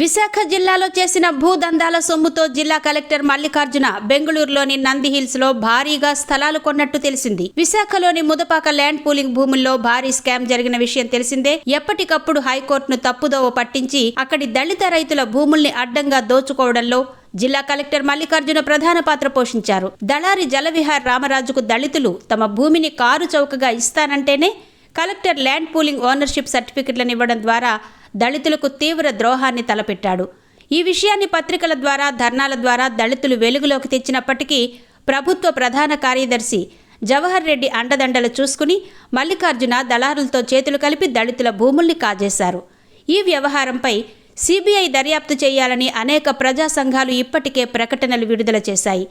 విశాఖ జిల్లాలో చేసిన భూదందాల సొమ్ముతో జిల్లా కలెక్టర్ మల్లికార్జున బెంగళూరులోని నంది హిల్స్లో భారీగా స్థలాలు కొన్నట్టు తెలిసింది. విశాఖలోని ముదపాక ల్యాండ్ పూలింగ్ భూముల్లో భారీ స్కామ్ జరిగిన విషయం తెలిసిందే. ఎప్పటికప్పుడు హైకోర్టును తప్పుదోవ పట్టించి అక్కడి దళిత రైతుల భూముల్ని అడ్డంగా దోచుకోవడంలో జిల్లా కలెక్టర్ మల్లికార్జున ప్రధాన పాత్ర పోషించారు. దళారి జలవిహార్ రామరాజుకు దళితులు తమ భూమిని కారు చౌకగా ఇస్తానంటేనే కలెక్టర్ ల్యాండ్ పూలింగ్ ఓనర్షిప్ సర్టిఫికెట్లను ఇవ్వడం ద్వారా దళితులకు తీవ్ర ద్రోహాన్ని తలపెట్టాడు. ఈ విషయాన్ని పత్రికల ద్వారా ధర్నాల ద్వారా దళితులు వెలుగులోకి తెచ్చినప్పటికీ ప్రభుత్వ ప్రధాన కార్యదర్శి జవహర్ రెడ్డి అండదండలు చూసుకుని మల్లికార్జున దళారులతో చేతులు కలిపి దళితుల భూముల్ని కాజేశారు. ఈ వ్యవహారంపై సిబిఐ దర్యాప్తు చేయాలని అనేక ప్రజా సంఘాలు ఇప్పటికే ప్రకటనలు విడుదల చేశాయి.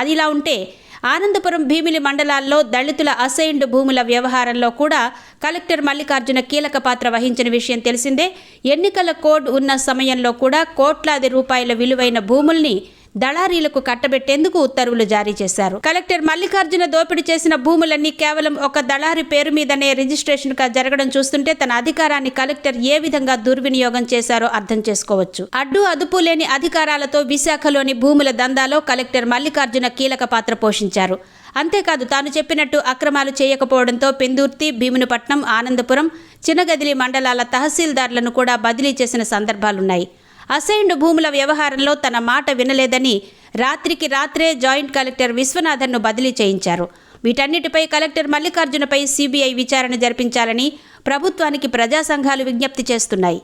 అదిలా ఉంటే ఆనందపురం భీమిలి మండలాల్లో దళితుల అసైన్డ్ భూముల వ్యవహారంలో కూడా కలెక్టర్ మల్లికార్జున కీలక పాత్ర వహించిన విషయం తెలిసిందే. ఎన్నికల కోడ్ ఉన్న సమయంలో కూడా కోట్లాది రూపాయల విలువైన భూముల్ని దళారీలకు కట్టబెట్టేందుకు ఉత్తర్వులు జారీ చేశారు. కలెక్టర్ మల్లికార్జున దోపిడీ చేసిన భూములన్నీ కేవలం ఒక దళారి పేరు మీదనే రిజిస్ట్రేషన్గా జరగడం చూస్తుంటే తన అధికారాన్ని కలెక్టర్ ఏ విధంగా దుర్వినియోగం చేశారో అర్థం చేసుకోవచ్చు. అడ్డు అదుపు లేని అధికారాలతో విశాఖలోని భూముల దందాలో కలెక్టర్ మల్లికార్జున కీలక పాత్ర పోషించారు. అంతేకాదు తాను చెప్పినట్టు అక్రమాలు చేయకపోవడంతో పెందుర్తి భీమునిపట్నం ఆనందపురం చిన్నగదిలి మండలాల తహసీల్దార్లను కూడా బదిలీ చేసిన సందర్భాలున్నాయి. అసైన్డ్ భూముల వ్యవహారంలో తన మాట వినలేదని రాత్రికి రాత్రే జాయింట్ కలెక్టర్ విశ్వనాథన్ను బదిలీ చేయించారు. వీటన్నిటిపై కలెక్టర్ మల్లికార్జునపై సిబిఐ విచారణ జరిపించాలని ప్రభుత్వానికి ప్రజా సంఘాలు విజ్ఞప్తి చేస్తున్నాయి.